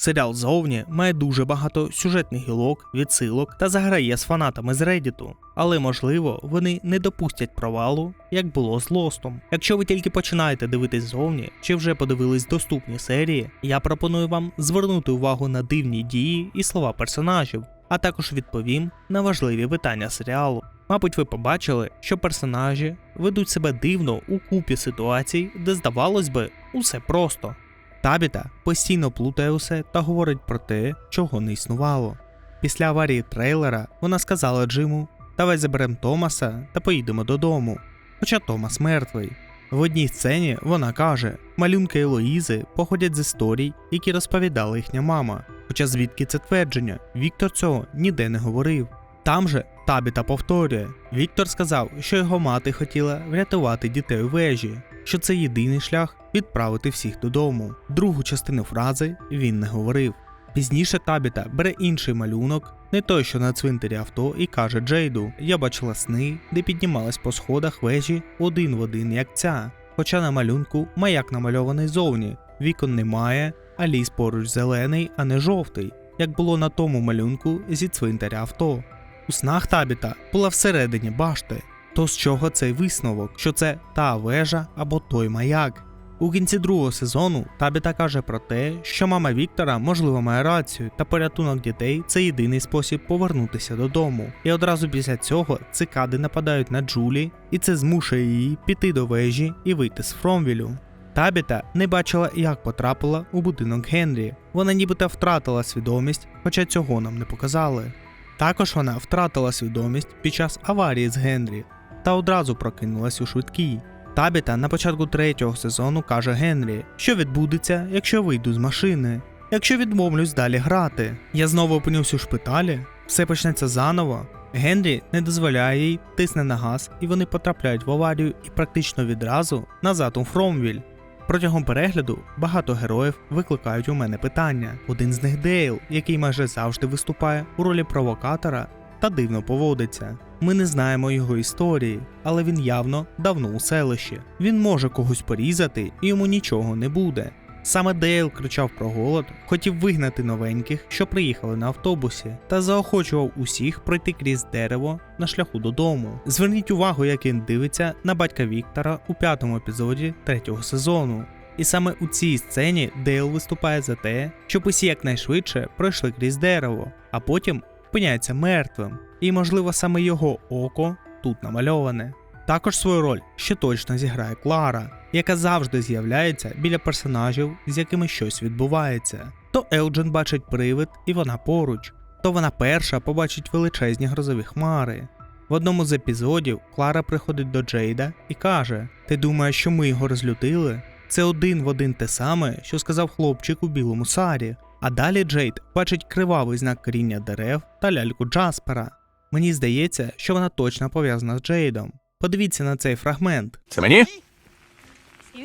Серіал зовні має дуже багато сюжетних гілок, відсилок та заграє з фанатами з Reddit, але можливо вони не допустять провалу, як було з Лостом. Якщо ви тільки починаєте дивитись зовні чи вже подивились доступні серії, я пропоную вам звернути увагу на дивні дії і слова персонажів, а також відповім на важливі питання серіалу. Мабуть, ви побачили, що персонажі ведуть себе дивно у купі ситуацій, де здавалось би, усе просто. Табіта постійно плутає усе та говорить про те, чого не існувало. Після аварії трейлера вона сказала Джиму: Давай заберемо Томаса та поїдемо додому. Хоча Томас мертвий. В одній сцені вона каже: малюнки Елоїзи походять з історій, які розповідала їхня мама. Хоча звідки це твердження, Віктор цього ніде не говорив. Там же Табіта повторює: Віктор сказав, що його мати хотіла врятувати дітей у вежі, що це єдиний шлях відправити всіх додому. Другу частину фрази він не говорив. Пізніше Табіта бере інший малюнок, не той, що на цвинтарі авто, і каже Джейду: Я бачила сни, де піднімалась по сходах вежі один в один, як ця. Хоча на малюнку маяк намальований зовні, вікон немає, а ліс поруч зелений, а не жовтий, як було на тому малюнку зі цвинтаря авто. У снах Табіта була всередині башти. То з чого цей висновок, що це та вежа або той маяк? У кінці другого сезону Табіта каже про те, що мама Віктора можливо має рацію, та порятунок дітей це єдиний спосіб повернутися додому. І одразу після цього цикади нападають на Джулі, і це змушує її піти до вежі і вийти з Фромвілю. Табіта не бачила, як потрапила у будинок Генрі. Вона нібито втратила свідомість, хоча цього нам не показали. Також вона втратила свідомість під час аварії з Генрі та одразу прокинулась у швидкій. Табіта на початку третього сезону каже Генрі, що відбудеться, якщо вийду з машини, якщо відмовлюсь далі грати. Я знову опинюсь у шпиталі, все почнеться заново. Генрі не дозволяє їй, тисне на газ, і вони потрапляють в аварію і практично відразу назад у Фромвіль. Протягом перегляду багато героїв викликають у мене питання. Один з них Дейл, який майже завжди виступає у ролі провокатора та дивно поводиться. Ми не знаємо його історії, але він явно давно у селищі. Він може когось порізати і йому нічого не буде. Саме Дейл кричав про голод, хотів вигнати новеньких, що приїхали на автобусі, та заохочував усіх пройти крізь дерево на шляху додому. Зверніть увагу, як він дивиться на батька Віктора у п'ятому епізоді третього сезону. І саме у цій сцені Дейл виступає за те, щоб усі якнайшвидше пройшли крізь дерево, а потім опиняється мертвим. І, можливо, саме його око тут намальоване. Також свою роль ще точно зіграє Клара, яка завжди з'являється біля персонажів, з якими щось відбувається. То Елджен бачить привид, і вона поруч, то вона перша побачить величезні грозові хмари. В одному з епізодів Клара приходить до Джейда і каже: Ти думаєш, що ми його розлютили? Це один в один те саме, що сказав хлопчик у білому сарі. А далі Джейд бачить кривавий знак коріння дерев та ляльку Джаспера. Мені здається, що вона точно пов'язана з Джейдом. Подивіться на цей фрагмент. Це мені?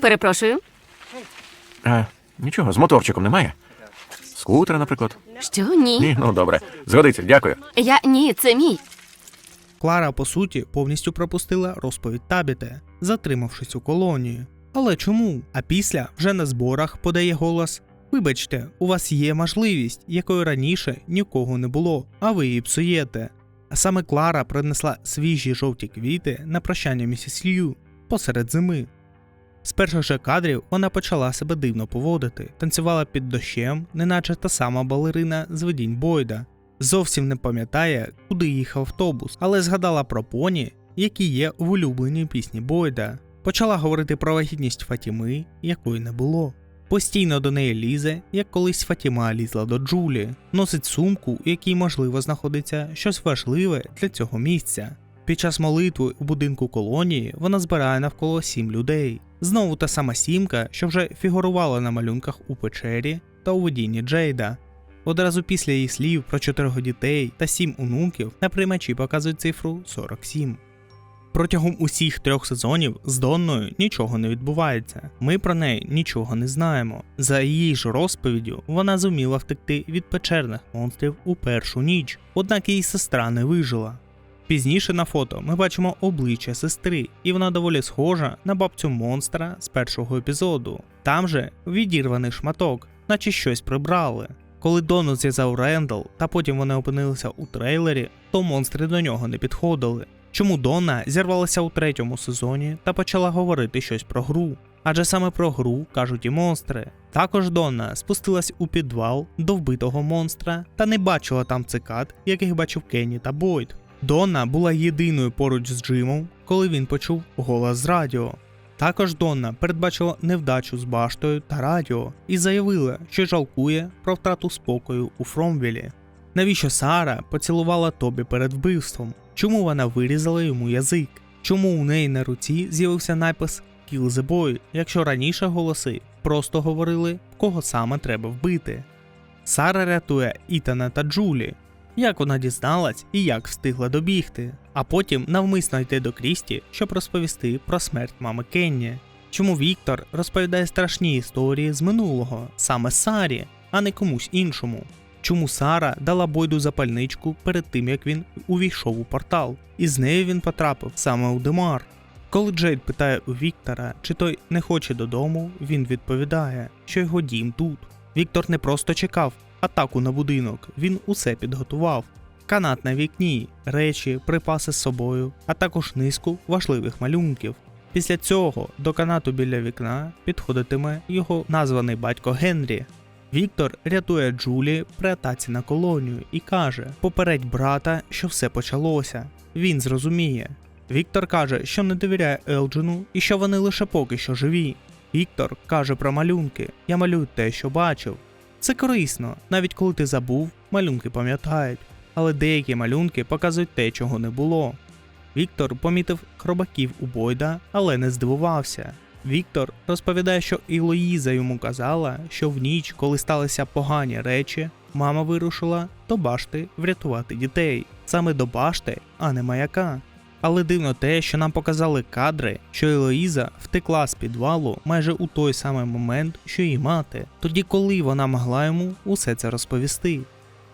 Перепрошую, А, нічого, з моторчиком немає. Скутера, наприклад. що ні? Ні, ну добре. Згодиться, дякую. Я ні, це мій. Клара, по суті, повністю пропустила розповідь Табіте, затримавшись у колонії. Але чому? А після вже на зборах подає голос: Вибачте, у вас є можливість, якої раніше нікого не було, а ви її псуєте. А саме Клара принесла свіжі жовті квіти на прощання місіс Лью посеред зими. З перших же кадрів вона почала себе дивно поводити, танцювала під дощем, неначе та сама балерина з видінь Бойда. Зовсім не пам'ятає, куди їхав автобус, але згадала про поні, які є в улюбленій пісні Бойда. Почала говорити про вагітність Фатіми, якої не було. Постійно до неї лізе, як колись Фатіма лізла до Джулі, носить сумку, у якій можливо знаходиться щось важливе для цього місця. Під час молитви у будинку колонії вона збирає навколо сім людей. Знову та сама сімка, що вже фігурувала на малюнках у печері та у видінні Джейда. Одразу після її слів про чотирьох дітей та сім онуків на приймачі показують цифру 47. Протягом усіх трьох сезонів з Донною нічого не відбувається. Ми про неї нічого не знаємо. За її ж розповіддю, вона зуміла втекти від печерних монстрів у першу ніч, однак її сестра не вижила. Пізніше на фото ми бачимо обличчя сестри, і вона доволі схожа на бабцю монстра з першого епізоду. Там же відірваний шматок, наче щось прибрали. Коли Дону зв'язав Рендал, та потім вони опинилися у трейлері, то монстри до нього не підходили. Чому Донна зірвалася у третьому сезоні та почала говорити щось про гру? Адже саме про гру кажуть і монстри. Також Донна спустилась у підвал до вбитого монстра та не бачила там цикад, яких бачив Кенні та Бойд. Донна була єдиною поруч з Джимом, коли він почув голос з радіо. Також Донна передбачила невдачу з баштою та радіо і заявила, що жалкує про втрату спокою у Фромвілі. Навіщо Сара поцілувала Тобі перед вбивством? Чому вона вирізала йому язик? Чому у неї на руці з'явився напис Kill the Boy, якщо раніше голоси просто говорили, кого саме треба вбити? Сара рятує Ітана та Джулі. Як вона дізналась і як встигла добігти, а потім навмисно йти до Крісті, щоб розповісти про смерть мами Кенні. Чому Віктор розповідає страшні історії з минулого саме Сарі, а не комусь іншому? Чому Сара дала Бойду запальничку перед тим, як він увійшов у портал, і з нею він потрапив саме у Демар? Коли Джейд питає у Віктора, чи той не хоче додому, він відповідає, що його дім тут. Віктор не просто чекав атаку на будинок, він усе підготував. Канат на вікні, речі, припаси з собою, а також низку важливих малюнків. Після цього до канату біля вікна підходитиме його названий батько Генрі. Віктор рятує Джулі при атаці на колонію і каже: попередь брата, що все почалося. Він зрозуміє. Віктор каже, що не довіряє Елджину і що вони лише поки що живі. Віктор каже про малюнки: я малюю те, що бачив. Це корисно, навіть коли ти забув, малюнки пам'ятають, але деякі малюнки показують те, чого не було. Віктор помітив хробаків у Бойда, але не здивувався. Віктор розповідає, що і Луїза йому казала, що в ніч, коли сталися погані речі, мама вирушила до башти врятувати дітей, саме до башти, а не маяка. Але дивно те, що нам показали кадри, що Елоїза втекла з підвалу майже у той самий момент, що її мати, тоді коли вона могла йому усе це розповісти.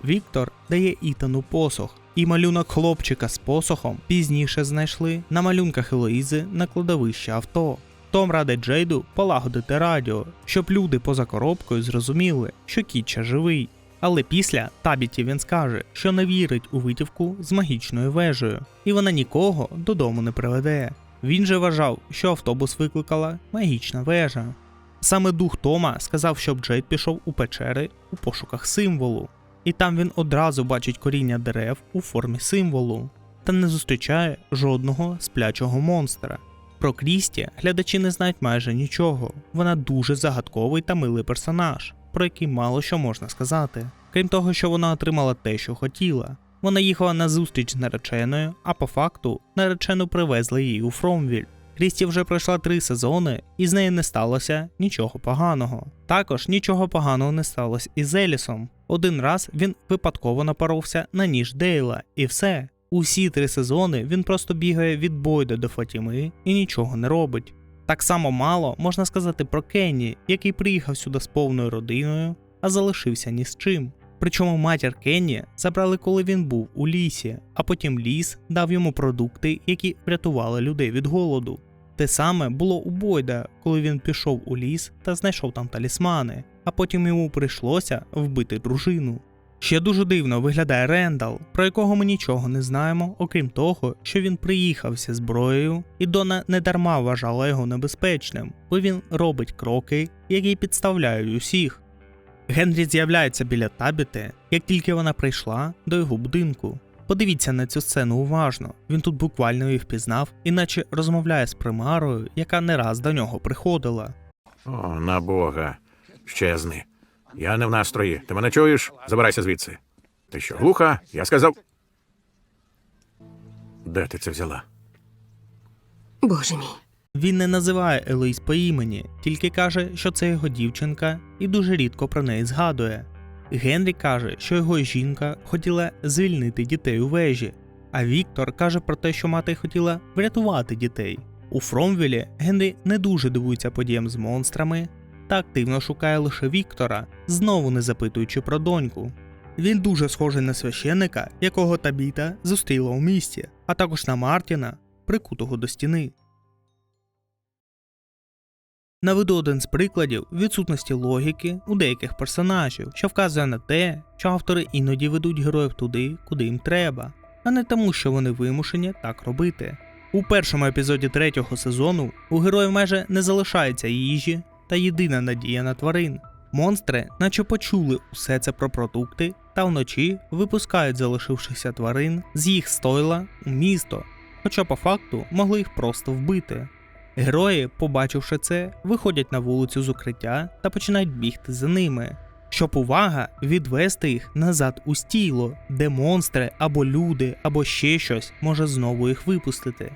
Віктор дає Ітану посох, і малюнок хлопчика з посохом пізніше знайшли на малюнках Елоїзи на кладовищі авто. Том радить Джейду полагодити радіо, щоб люди поза коробкою зрозуміли, що Кітча живий. Але після Табіті він скаже, що не вірить у витівку з магічною вежею, і вона нікого додому не приведе. Він же вважав, що автобус викликала магічна вежа. Саме дух Тома сказав, щоб Джейд пішов у печери у пошуках символу, і там він одразу бачить коріння дерев у формі символу, та не зустрічає жодного сплячого монстра. Про Крісті глядачі не знають майже нічого. Вона дуже загадковий та милий персонаж, про який мало що можна сказати. Крім того, що вона отримала те, що хотіла. Вона їхала на зустріч з нареченою, а по факту наречену привезли її у Фромвіль. Крісті вже пройшла три сезони, і з нею не сталося нічого поганого. Також нічого поганого не сталося із Елісом. Один раз він випадково напоровся на ніж Дейла, і все. Усі три сезони він просто бігає від Бойда до Фатіми і нічого не робить. Так само мало можна сказати про Кенні, який приїхав сюди з повною родиною, а залишився ні з чим. Причому матір Кенні забрали, коли він був у лісі, а потім ліс дав йому продукти, які врятували людей від голоду. Те саме було у Бойда, коли він пішов у ліс та знайшов там талісмани, а потім йому прийшлося вбити дружину. Ще дуже дивно виглядає Рендал, про якого ми нічого не знаємо, окрім того, що він приїхався зброєю, і Дона недарма вважала його небезпечним, бо він робить кроки, які підставляють усіх. Генрі з'являється біля табіти, як тільки вона прийшла до його будинку. Подивіться на цю сцену уважно. Він тут буквально її впізнав, іначе розмовляє з примарою, яка не раз до нього приходила. О, на Бога. Щезни. Я не в настрої. Ти мене чуєш? Забирайся звідси. Ти що, глуха? Я сказав. Де ти це взяла? Боже мій. Він не називає Елоїз по імені, тільки каже, що це його дівчинка, і дуже рідко про неї згадує. Генрі каже, що його жінка хотіла звільнити дітей у вежі, а Віктор каже про те, що мати хотіла врятувати дітей. У Фромвілі Генрі не дуже дивується подіям з монстрами та активно шукає лише Віктора, знову не запитуючи про доньку. Він дуже схожий на священика, якого Табіта зустріла у місті, а також на Мартіна, прикутого до стіни. Наведу один з прикладів відсутності логіки у деяких персонажів, що вказує на те, що автори іноді ведуть героїв туди, куди їм треба, а не тому, що вони вимушені так робити. У першому епізоді третього сезону у героїв майже не залишається їжі та єдина надія на тварин. Монстри, наче почули усе це про продукти, та вночі випускають залишившихся тварин з їх стойла у місто, хоча по факту могли їх просто вбити. Герої, побачивши це, виходять на вулицю з укриття та починають бігти за ними, щоб увага відвести їх назад у стіло, де монстри або люди, або ще щось може знову їх випустити.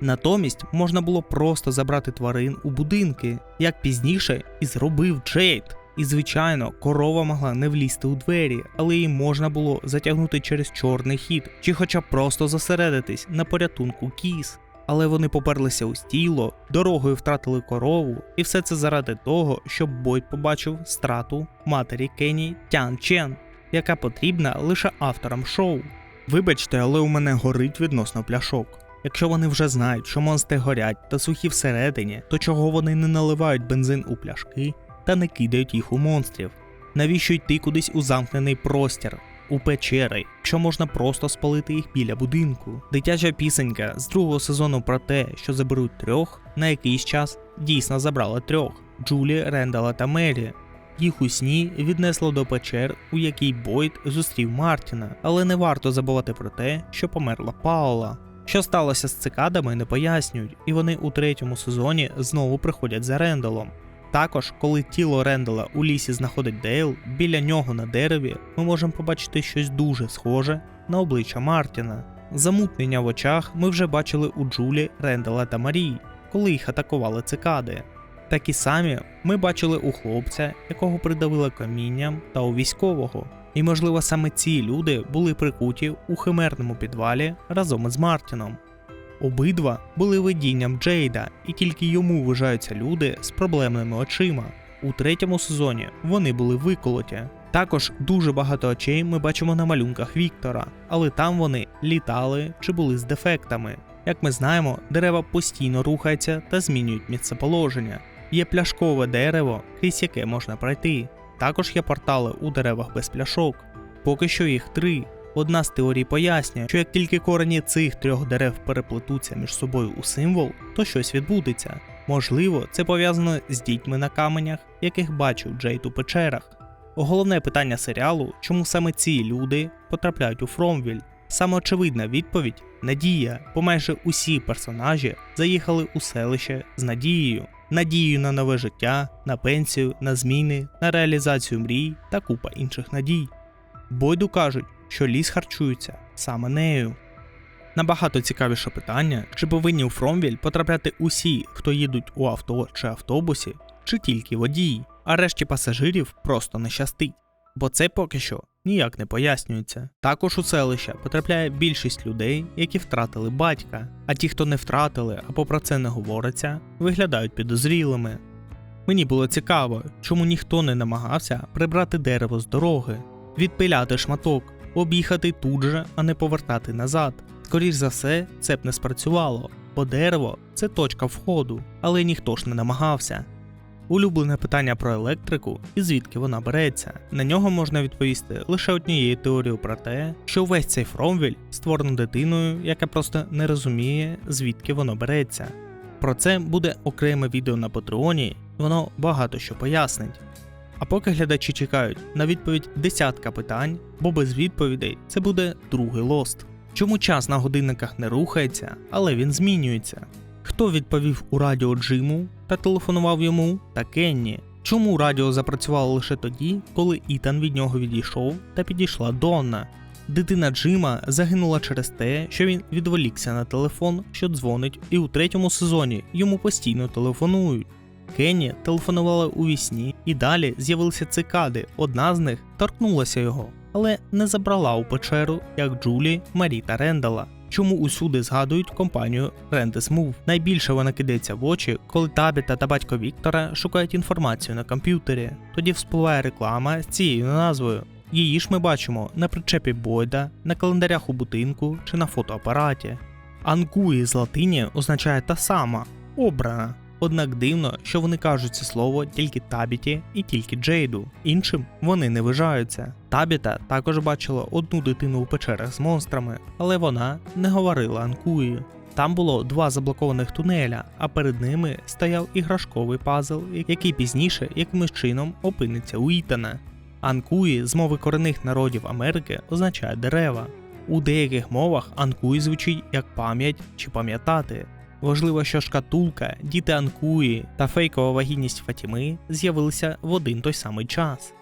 Натомість можна було просто забрати тварин у будинки, як пізніше і зробив Джейд. І звичайно, корова могла не влізти у двері, але її можна було затягнути через чорний хід, чи хоча б просто зосередитись на порятунку кіз. Але вони поперлися у стіло, дорогою втратили корову, і все це заради того, щоб Бойд побачив страту матері Кені Тян Чен, яка потрібна лише авторам шоу. Вибачте, але у мене горить відносно пляшок. Якщо вони вже знають, що монстри горять та сухі всередині, то чого вони не наливають бензин у пляшки та не кидають їх у монстрів? Навіщо йти кудись у замкнений простір, у печери, якщо можна просто спалити їх біля будинку? Дитяча пісенька з другого сезону про те, що заберуть трьох, на якийсь час дійсно забрала трьох: Джулі, Рендала та Мері. Їх у сні віднесло до печер, у якій Бойд зустрів Мартіна, але не варто забувати про те, що померла Паула. Що сталося з цикадами, не пояснюють, і вони у третьому сезоні знову приходять за Рендалом. Також, коли тіло Рендала у лісі знаходить Дейл, біля нього на дереві ми можемо побачити щось дуже схоже на обличчя Мартіна. Замутнення в очах ми вже бачили у Джулі, Рендала та Марії, коли їх атакували цикади. Такі самі ми бачили у хлопця, якого придавили камінням, та у військового. І, можливо, саме ці люди були прикуті у химерному підвалі разом із Мартіном. Обидва були видінням Джейда, і тільки йому вважаються люди з проблемними очима. У третьому сезоні вони були виколоті. Також дуже багато очей ми бачимо на малюнках Віктора, але там вони літали чи були з дефектами. Як ми знаємо, дерева постійно рухаються та змінюють місцеположення. Є пляшкове дерево, крізь яке можна пройти. Також є портали у деревах без пляшок. Поки що їх три. Одна з теорій пояснює, що як тільки корені цих трьох дерев переплетуться між собою у символ, то щось відбудеться. Можливо, це пов'язано з дітьми на каменях, яких бачив Джейд у печерах. Головне питання серіалу, чому саме ці люди потрапляють у Фромвіль. Саме очевидна відповідь надія, бо майже усі персонажі заїхали у селище з надією. Надією на нове життя, на пенсію, на зміни, на реалізацію мрій та купа інших надій. Бойду кажуть, що ліс харчується саме нею. Набагато цікавіше питання, чи повинні у Фромвіль потрапляти усі, хто їдуть у авто чи автобусі, чи тільки водії, а решті пасажирів просто не щастить. Бо це поки що ніяк не пояснюється. Також у селище потрапляє більшість людей, які втратили батька, а ті, хто не втратили або про це не говориться, виглядають підозрілими. Мені було цікаво, чому ніхто не намагався прибрати дерево з дороги, відпиляти шматок, об'їхати тут же, а не повертати назад. Скоріш за все, це б не спрацювало, бо дерево це точка входу, але ніхто ж не намагався. Улюблене питання про електрику і звідки вона береться. На нього можна відповісти лише однією теорією про те, що весь цей Фромвіль створено дитиною, яка просто не розуміє, звідки воно береться. Про це буде окреме відео на Патреоні, воно багато що пояснить. А поки глядачі чекають на відповідь десятка питань, бо без відповідей це буде другий лост. Чому час на годинниках не рухається, але він змінюється? Хто відповів у радіо Джиму та телефонував йому та Кенні? Чому радіо запрацювало лише тоді, коли Ітан від нього відійшов та підійшла Донна? Дитина Джима загинула через те, що він відволікся на телефон, що дзвонить, і у третьому сезоні йому постійно телефонують. Кенні телефонувала у вісні, і далі з'явилися цикади. Одна з них торкнулася його, але не забрала у печеру, як Джулі, Марі та Рендала. Чому усюди згадують компанію Rendis Move? Найбільше вона кидається в очі, коли Табіта та батько Віктора шукають інформацію на комп'ютері. Тоді вспливає реклама з цією назвою. Її ж ми бачимо на причепі Бойда, на календарях у будинку чи на фотоапараті. Анкуї з латині означає та сама обрана. Однак дивно, що вони кажуть це слово тільки Табіті і тільки Джейду. Іншим вони не вижаються. Табіта також бачила одну дитину у печерах з монстрами, але вона не говорила Анкуї. Там було два заблокованих тунеля, а перед ними стояв іграшковий пазл, який пізніше якимось чином опиниться у Ітана. Анкуї з мови корінних народів Америки означає дерева. У деяких мовах анкуї звучить як пам'ять чи пам'ятати. Важливо, що шкатулка, діти Анкуї та фейкова вагітність Фатіми з'явилися в один той самий час.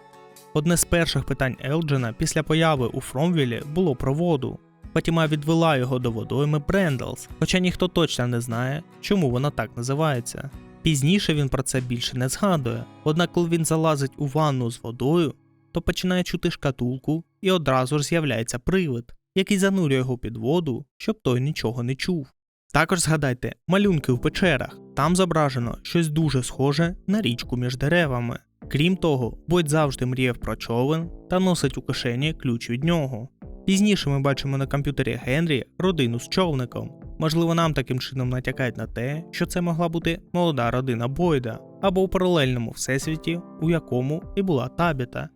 Одне з перших питань Елджена після появи у Фромвілі було про воду. Фатіма відвела його до водойми Брендлс, хоча ніхто точно не знає, чому вона так називається. Пізніше він про це більше не згадує, однак коли він залазить у ванну з водою, то починає чути шкатулку і одразу ж з'являється привид, який занурює його під воду, щоб той нічого не чув. Також згадайте малюнки в печерах, там зображено щось дуже схоже на річку між деревами. Крім того, Бойд завжди мріяв про човен та носить у кишені ключ від нього. Пізніше ми бачимо на комп'ютері Генрі родину з човником. Можливо, нам таким чином натякають на те, що це могла бути молода родина Бойда, або у паралельному всесвіті, у якому і була Табіта.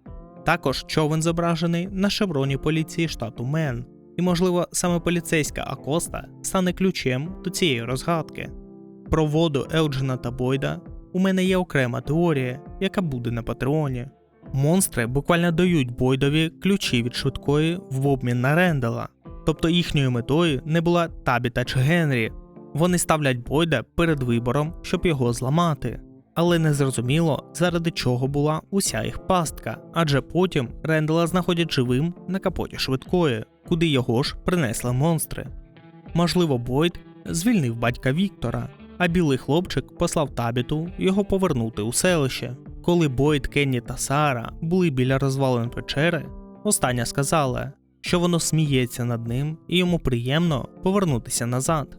Також човен зображений на шевроні поліції штату Мен, і, можливо, саме поліцейська Акоста стане ключем до цієї розгадки. Про воду Елджена та Бойда у мене є окрема теорія, яка буде на Патреоні. Монстри буквально дають Бойдові ключі від швидкої в обмін на Рендела. Тобто їхньою метою не була Табіта чи Генрі. Вони ставлять Бойда перед вибором, щоб його зламати. Але не зрозуміло, заради чого була уся їх пастка, адже потім Рендела знаходять живим на капоті швидкої, куди його ж принесли монстри. Можливо, Бойд звільнив батька Віктора, а білий хлопчик послав табіту його повернути у селище. Коли Бойд, Кенні та Сара були біля розвалин печери, остання сказала, що воно сміється над ним і йому приємно повернутися назад.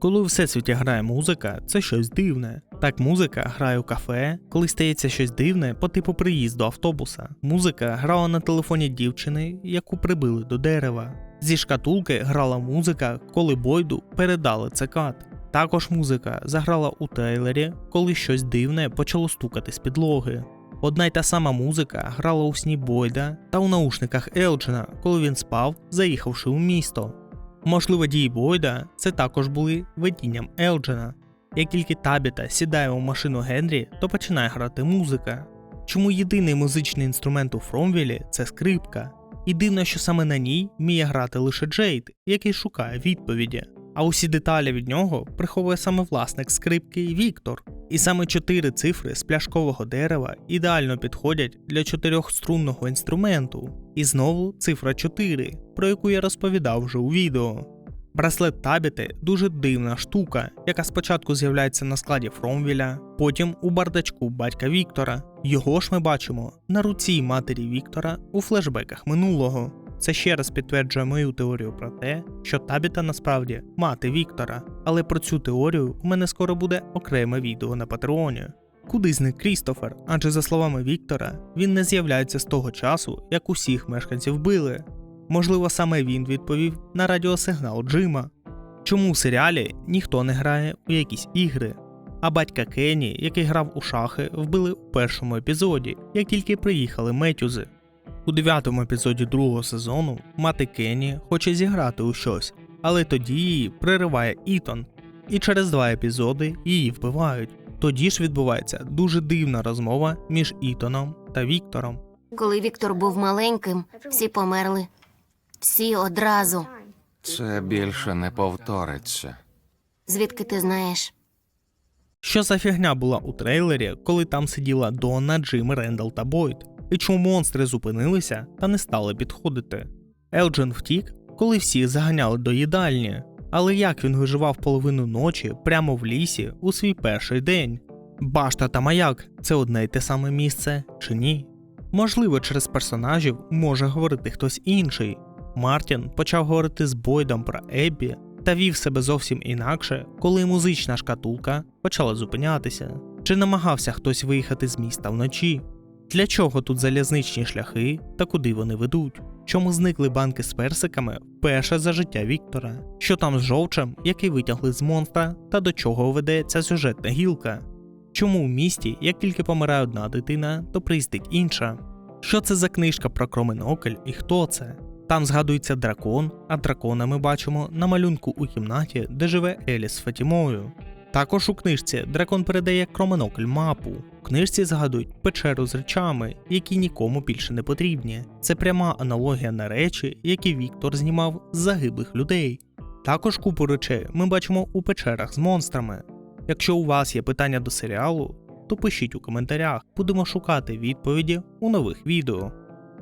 Коли у всесвіті грає музика, це щось дивне. Так музика грає у кафе, коли стається щось дивне по типу приїзду автобуса. Музика грала на телефоні дівчини, яку прибили до дерева. Зі шкатулки грала музика, коли Бойду передали цикад. Також музика заграла у трейлері, коли щось дивне почало стукати з підлоги. Одна й та сама музика грала у сні Бойда та у наушниках Елджена, коли він спав, заїхавши у місто. Можливо, дії Бойда це також були видінням Елджена. Як тільки Табіта сідає у машину Генрі, то починає грати музика. Чому єдиний музичний інструмент у Фромвілі це скрипка? І дивно, що саме на ній вміє грати лише Джейд, який шукає відповіді. А усі деталі від нього приховує саме власник скрипки Віктор. І саме чотири цифри з пляшкового дерева ідеально підходять для чотирьохструнного інструменту. І знову цифра 4, про яку я розповідав вже у відео. Браслет Табіти дуже дивна штука, яка спочатку з'являється на складі Фромвіля, потім у бардачку батька Віктора. Його ж ми бачимо на руці матері Віктора у флешбеках минулого. Це ще раз підтверджує мою теорію про те, що Табіта насправді мати Віктора. Але про цю теорію у мене скоро буде окреме відео на Патреоні. Куди зник Крістофер? Адже за словами Віктора, він не з'являється з того часу, як усіх мешканців били. Можливо, саме він відповів на радіосигнал Джима. Чому в серіалі ніхто не грає у якісь ігри? А батька Кенні, який грав у шахи, вбили у першому епізоді, як тільки приїхали Метюзи. У дев'ятому епізоді другого сезону мати Кенні хоче зіграти у щось, але тоді її пририває Ітон, і через два епізоди її вбивають. Тоді ж відбувається дуже дивна розмова між Ітоном та Віктором. Коли Віктор був маленьким, всі померли. Всі одразу. Це більше не повториться. Звідки ти знаєш? Що за фігня була у трейлері, коли там сиділа Донна, Джим, Рендал та Бойд? І чому монстри зупинилися та не стали підходити? Елджен втік, коли всі заганяли до їдальні. Але як він виживав половину ночі прямо в лісі у свій перший день? Башта та маяк це одне й те саме місце чи ні? Можливо, через персонажів може говорити хтось інший. Мартін почав говорити з Бойдом про Еббі та вів себе зовсім інакше, коли музична шкатулка почала зупинятися. Чи намагався хтось виїхати з міста вночі? Для чого тут залізничні шляхи та куди вони ведуть? чому зникли банки з персиками вперше за життя Віктора, що там з жовчем, який витягли з монстра, та до чого веде ця сюжетна гілка. Чому в місті, як тільки помирає одна дитина, то приїздить інша? Що це за книжка про Кроменокль і хто це? Там згадується дракон, а дракона ми бачимо на малюнку у кімнаті, де живе Еліс з Фатімою. Також у книжці дракон передає Кроменокль мапу. У книжці згадують печеру з речами, які нікому більше не потрібні. Це пряма аналогія на речі, які Віктор знімав з загиблих людей. Також купу речей ми бачимо у печерах з монстрами. Якщо у вас є питання до серіалу, то пишіть у коментарях, будемо шукати відповіді у нових відео.